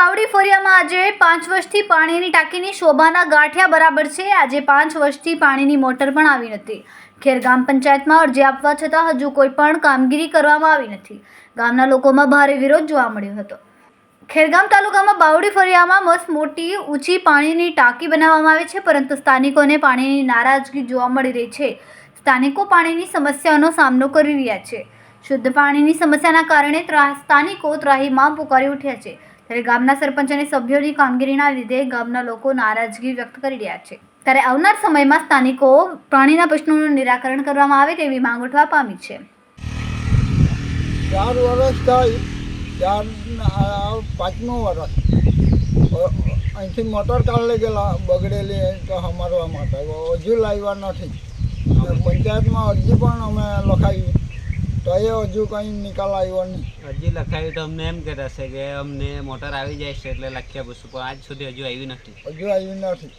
બાવડી ફરિયામાં આજે પાંચ વર્ષથી પાણીની ટાંકીની શોભાના ગાંઠિયા બરાબર છે. આજે પાંચ વર્ષથી પાણીની મોટર પણ આવી નથી. ખેરગામ પંચાયતમાં અરજી આપવા છતાં હજુ કોઈ પણ કામગીરી કરવામાં આવી નથી. ગામના લોકોમાં ભારે વિરોધ જોવા મળ્યો હતો. ખેરગામ તાલુકામાં બાવડી ફરિયામાં મસ્ત મોટી ઊંચી પાણીની ટાંકી બનાવવામાં આવી છે, પરંતુ સ્થાનિકોને પાણીની નારાજગી જોવા મળી રહી છે. સ્થાનિકો પાણીની સમસ્યાનો સામનો કરી રહ્યા છે. શુદ્ધ પાણીની સમસ્યાના કારણે સ્થાનિકો ત્રાહીમાં પુકારી ઉઠ્યા છે. ત્યારે ગામના સરપંચ અને સભ્યોની કામગીરીના લીધે ગામના લોકો નારાજગી વ્યક્ત કરી રહ્યા છે. ત્યારે આવનાર સમયમાં સ્થાનિકો પાણીના પ્રશ્નોનું નિરાકરણ કરવામાં આવે તેવી માંગ ઉઠવા પામી છે. ચાર વર્ષ થાય ચાર પાંચમું વર્ષ અહીંથી મોટર કાઢી ગયેલા, બગડેલી તો સમારવા માટે. હજુ લાવ્યા નથી. પંચાયતમાં અરજી પણ અમે લખાવી. તો એ હજુ કંઈ નિકાલ આવ્યો નહીં. હજી લખાવી તો અમને એમ કહેતા છે કે અમને મોટર આવી જાય છે એટલે લખ્યા પૂછું પણ આજ સુધી હજુ આવ્યું નથી. હજુ આવ્યું નથી.